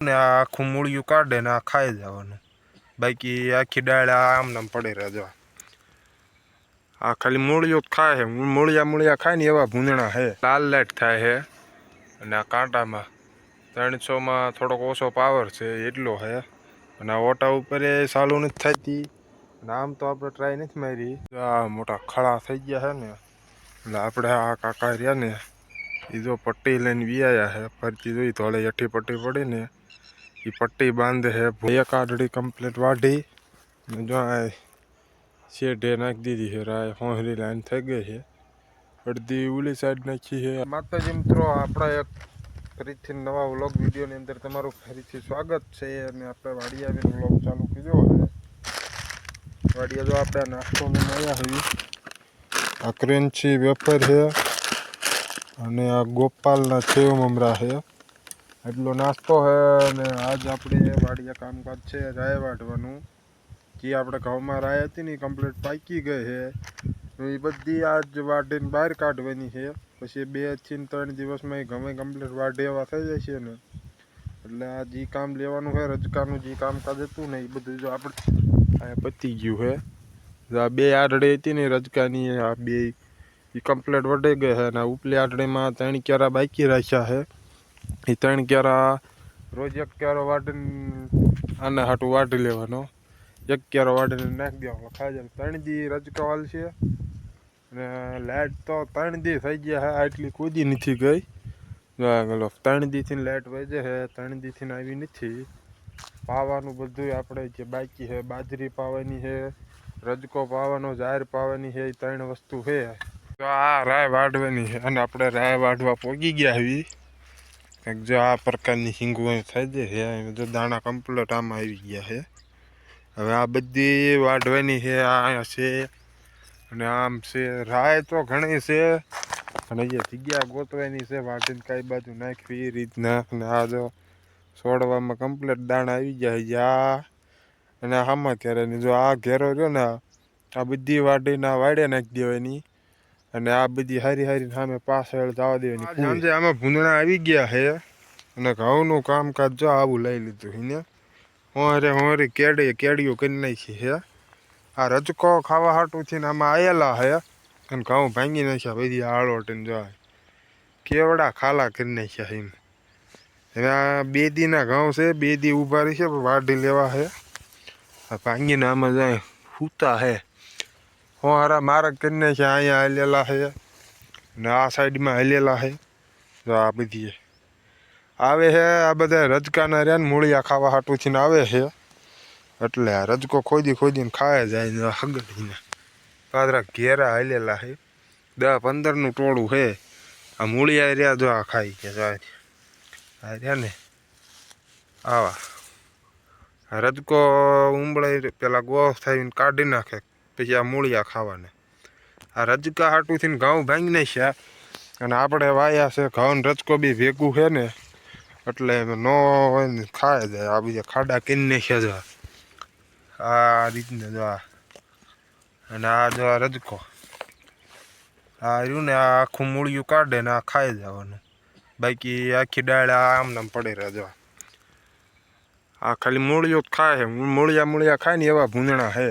ને આખું મૂળિયું કાઢે ને આ ખાઈ જવાનું. બાકી આખી ડાળ આમ નામ પડી રહેજો આ ખાલી મૂળિયું જ ખાય છે. મૂળિયા મૂળિયા ખાય ને એવા ભૂંદણા છે. લાલ લાઈટ થાય છે. અને આ કાંટામાં ત્રણસોમાં થોડોક ઓછો પાવર છે, એટલો છે. અને ઓટા ઉપર એ ચાલુ નથી થતી અને આમ તો આપણે ટ્રાય નથી મારી. આ મોટા ખળા થઈ ગયા છે ને. એટલે આપણે આ કાકા રહ્યા ને એ જો પટ્ટી લઈને વિયાયા હે, ફરતી જોઈ તો હળે યઠી પટ્ટી પડી ને એ પટ્ટી બાંધે હે એક આડડી કમ્પ્લીટ વાઢી ને જો આ શેઢે નાખી દીધી છે રાય હોહરી લાઈન થઈ ગઈ છે અડધી ઓલી સાઈડ નાખી છે માતાજી મિત્રો, આપણા એક ફરીથી નવા વ્લોગ વિડીયોની અંદર તમારું ફરીથી સ્વાગત છે. અને આપણે વાડી આવીને વ્લોગ ચાલુ કર્યો હવે વાડીએ જો આપણે નાસ્તો મળ્યા હોય આ ક્રેન્ચી વેફર છે અને આ ગોપાલના સેવ મમરા છે. એટલો નાસ્તો છે અને આજ આપણે વાડીએ કામકાજ છે રાય વાટવાનું જે આપણે ઘઉંમાં રાય હતી ને કમ્પ્લીટ પાકી ગઈ છે. એ બધી આજ વાટીને બહાર કાઢવાની છે. પછી બેથી ત્રણ દિવસમાં એ ગમે કમ્પ્લીટ વાઢે એવા થઈ જાય છે ને. એટલે આ જે કામ લેવાનું છે, રજકાનું જે કામકાજ હતું ને એ બધું જો આપણે પતી ગયું છે. આ બે આડડી હતી ને રજકાની, આ બે એ કમ્પ્લીટ વઢી ગઈ છે અને ઉપલી આટડીમાં ત્રણ ક્યારા બાકી રાખ્યા છે. એ ત્રણ ક્યારા રોજ એક ક્યારો વાટીને આને હાટું વાટી લેવાનો. એક ક્યારો વાટીને નાખી દેવાનો. ખાઈ જાય ત્રણ દી રજકવાલ છે. અને લાઇટ તો ત્રણ દી થઈ ગયા છે, આટલી કૂદી નથી ગઈ. ગલો, ત્રણ દીથી લાઇટ વજે છે, ત્રણ દીથી આવી નથી. પાવાનું બધું આપણે જે બાકી છે, બાજરી પાવાની છે, રજકો પાવાનો જાહેર પાવાની છે, એ ત્રણ વસ્તુ છે. તો આ રાય વાઢવાની છે. અને આપણે રાય વાઢવા પોગી ગયા આવી કંઈક જો આ પ્રકારની હિંગુ થઈ જાય છે. જો દાણા કમ્પ્લેટ આમાં આવી ગયા છે. હવે આ બધી વાઢવાની છે, આ છે. અને આમ છે, રાય તો ઘણી છે. અને જે જગ્યા ગોતવાની છે વાટીને કઈ બાજુ નાખવી એ રીતના. અને આ જો છોડવામાં કમ્પ્લેટ દાણા આવી ગયા છે આ અને આમાં ક્યારે જો આ ઘેરો રહ્યો ને, આ બધી વાટીને આ વાડે નાખી દેવાની. અને આ બધી હારી હારી સામે પાછળ જવા દેવાની સાંજે આમાં ભૂંદણા આવી ગયા છે અને ઘઉંનું કામકાજ જો આવું લઈ લીધું એને હોરે હોરે કેડી કેડીઓ કરી નાખી છે આ રજકો ખાવા હાટું થઈને આમાં આવેલા છે અને ઘઉં ભાંગી નાખ્યા બધી આળોટીને જો કેવડા ખાલા કરી નાખ્યા એમ. હવે આ બે દીના ઘઉં છે બે દી ઊભા રહી છે વાઢી લેવા છે આ ભાંગીને આમાં જાય સૂતા છે હું હારા મારક કરીને છે, અહીંયા હલેલા છે ને આ સાઈડમાં હાલેલા છે. જો આ બધી. આવે છે, આ બધા રજકાના રહ્યા ને મૂળિયા ખાવા હાટું થઈને આવે છે. એટલે આ રજકો ખોદી ખોદીને ખાય જાય ને હગડીને. પાદરા ઘેરા હાલેલા છે. દસ પંદરનું ટોળું છે. આ મૂળિયા રહ્યા જો આ ખાઈ કે જો આ રહ્યા. ને. આવા. રજકો ઉંબળાઈ પેલા ગોફ થઈને કાઢી નાખે. પછી આ મૂળિયા ખાવાને. આ રજકા હાટુંથી ઘઉં ભાંગી નાખ્યા અને આપણે વાયા છે ઘઉં રજકો બી ભેગું છે ને એટલે નો ખાય જાય, આ બીજા ખાડા કરી નાખ્યા જો આ રીતને જો અને આ જો રજકો. આ રહ્યું ને આ આખું મૂળિયું કાઢે ને આ ખાઈ જવાનું. બાકી આખી ડાળ આમ નામ પડે રહે જો. આ ખાલી મૂળિયું જ ખાય મૂળિયા મૂળિયા ખાય ને એવા ભૂંદણા છે.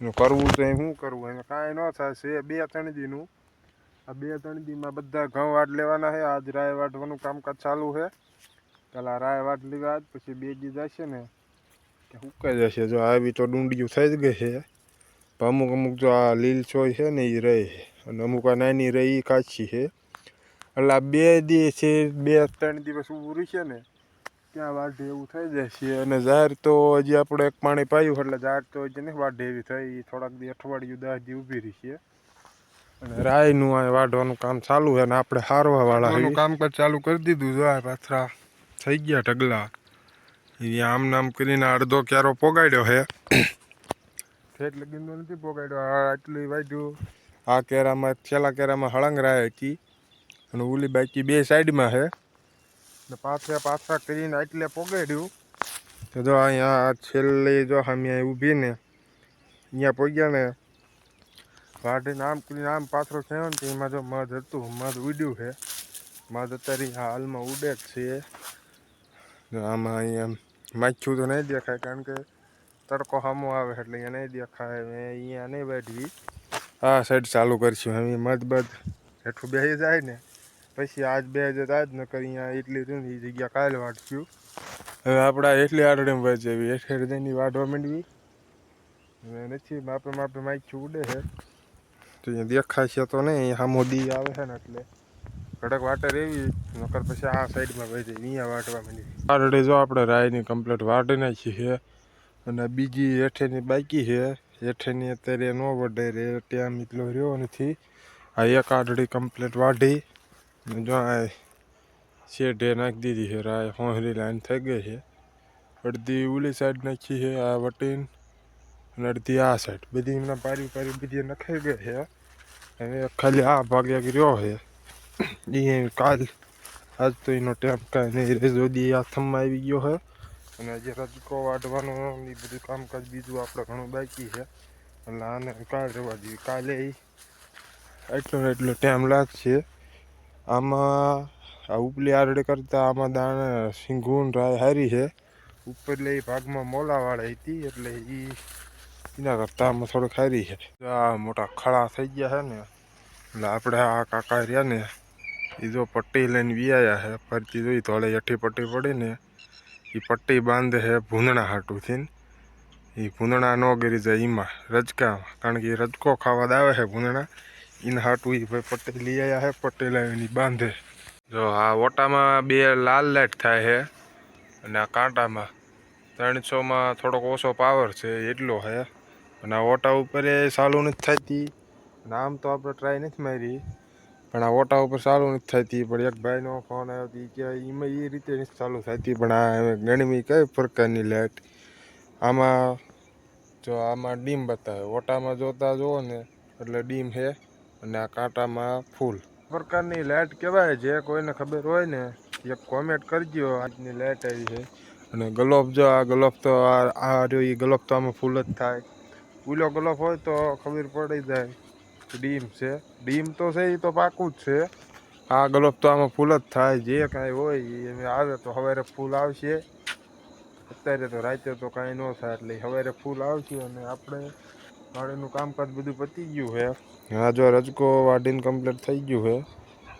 એનું કરવું તો શું કરવું? એને કાંઈ ન થાય. છે, બે ત્રણ દીનું આ બે ત્રણ દીમાં બધા ઘઉં વાટ લેવાના છે. આજ રાય વાટવાનું કામકાજ ચાલુ છે. પેલા રાય વાટ લીધા પછી બે દી જશે ને. કે સુકાઈ જશે? જો આવી તો ડુંડિયું થઈ જ ગઈ છે. અમુક અમુક જો આ લીલ છોય છે ને એ રહી છે. અને અમુક આ નાની રહી કાચી છે. એટલે આ બે દી છે, બે ત્રણ દિવસ ઊભું છે ને ત્યાં વાઢે એવું થઈ જશે અને જાહેર તો હજી આપણે એક પાણી પાયું એટલે જાહેર તો હજી નહીં વાઢે એવી થઈ. થોડાક દી અઠવાડિયું દસ દી ઊભી રહી છે. અને રાયનું આ વાઢવાનું કામ ચાલુ છે અને આપણે હારવા વાળા કામકાજ ચાલુ કરી દીધું જો આ પાથરા થઈ ગયા ઢગલા. એ આમ નામ કરીને અડધો ક્યારો પોગાડ્યો છે. ઠેઠ લગીનો નથી પોગાડ્યો. આ આટલી વાઢ્યું. આ કેરામાં છેલ્લા કેરામાં હળંગ રાય હતી. અને ઓલી બાકી બે સાઈડમાં છે. ને પાછા પાછા કરીને એટલે પોગાડ્યું. તો જો અહીંયા છેલ્લે જો અમે ઊભી ને અહીંયા પોગ્યા ને વાઢીને આમ કરીને આમ પાથરો થયો ને તો એમાં જો મધ હતું, મધ ઉડ્યું છે. મધ અત્યારે હાલમાં ઉડે જ છે. આમાં અહીંયા માખ્યું તો નહીં દેખાય કારણ કે તડકો સામો આવે એટલે અહીંયા નહીં દેખાય. અહીંયા નહીં બેઠવી આ સાઈડ ચાલુ કરશું. હવે મધ બધ હેઠું બેસી જાય ને પછી આજ બે હજાર આજ ન કરી અહીંયા એટલી રહ્યું એ જગ્યા કાલે વાટશું હવે આપણે એટલી આડડીમાં વાંચવી એટલે તેની વાઢવા માંડવી. હવે નથી, માપે માપે માખ્યું ઉડે છે. તો અહીંયા દેખાય છે તો નહીં, અહીંયા મોદી આવે છે ને એટલે. કડક વાટર એવી, નકર પછી આ સાઈડમાં વહી જાય, અહીંયા વાટવા માંડી આરડે જો આપણે રાયની કમ્પ્લીટ વાટી નાખી છે, અને બીજી હેઠેની બાકી છે. હેઠેની અત્યારે ન વઢે રે ટાઈમ એટલો રહ્યો નથી. આ એક આડડી કમ્પ્લીટ વાઢી. જો આ શેઢે નાખી દીધી છે, રાય હોંહરી લાઈન થઈ ગઈ છે. અડધી ઓલી સાઈડ નાખી છે, આ વટીન અને અડધી આ સાઈડ બધી એમના પારી પારી બધી નખાઈ ગઈ છે હવે ખાલી આ ભાગ એક રહ્યો છે. એ કાલ, આજ તો એનો ટેમ કાંઈ નહીં રહે. જોદી આ થમમાં આવી ગયો છે અને હજી રજકો વાઢવાનો એ બધું કામકાજ બીજું આપણે ઘણું બાકી છે. એટલે આને કાલ રહેવા જોઈએ કાલે એટલો એટલો ટાઈમ લાગશે. આમાં આ ઉપલી આરડી કરતાં આમાં દાણા સિંગુન રાય હારી છે. ઉપરલે એ ભાગમાં મોલાવાળા હતી એટલે એ એના કરતાં આમાં થોડીક હારી છે. આ મોટા ખળા થઈ ગયા છે ને, એટલે આપણે આ કાકા રહ્યા ને એ જો પટ્ટી લઈને વિયાયા છે. ફરતી જોઈ તો હળે પટ્ટી પડી ને એ પટ્ટી બાંધે છે ભૂંદણા હાટુથી એ ભૂંદણા ન ગરી જાય એમાં રજકામાં. કારણ કે રજકો ખાવા દાવે છે ભૂંદણા. એને હાટું એ ભાઈ પટેલ લઈ આવ્યા છે પટેલ એની બાંધે. જો આ ઓટામાં બે લાલ લાઇટ થાય છે અને આ કાંટામાં. ત્રણસોમાં થોડોક ઓછો પાવર છે, એટલો છે અને આ ઓટા ઉપર એ ચાલુ નથી થતી અને આમ તો આપણે ટ્રાય નથી મારી. પણ આ ઓટા ઉપર ચાલુ નથી થતી પણ એક ભાઈનો ફોન આવ્યો હતો કે એમાં એ રીતે નથી ચાલુ થતી પણ આ ગણમી કઈ પ્રકારની લાઇટ આમાં જો આમાં ડીમ બતાવે. ઓટામાં જોતા જુઓ ને એટલે ડીમ છે અને આ કાંટામાં ફૂલ. પ્રકારની લાઇટ કહેવાય જે કોઈને ખબર હોય ને, એક કોમેન્ટ કરજો. આજની લાઇટ આવી છે. અને ગલોફ જો, આ ગલોફ તો, આ રહ્યો એ ગલોફ તો આમાં ફૂલ જ થાય. ઉલો ગલોફ હોય તો ખબર પડી જાય. ડીમ છે. ડીમ તો છે એ તો પાકું જ છે. આ ગલોફ તો આમાં ફૂલ જ થાય. જે કાંઈ હોય એ આવે તો સવારે ફૂલ આવશે. અત્યારે તો રાતે તો કાંઈ ન થાય એટલે સવારે ફૂલ આવશે અને આપણે વાડીનું કામકાજ બધું પતી ગયું છે. હા, જો રજકો વાડીને કમ્પ્લીટ થઈ ગયું છે.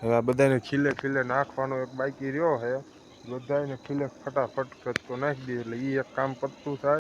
હવે આ બધાને ખીલે ખીલે નાખવાનો એક બાકી રહ્યો છે. બધાને ખીલે ફટાફટ રજકો નાખી દઈએ એટલે એ એક કામ પતતું થાય.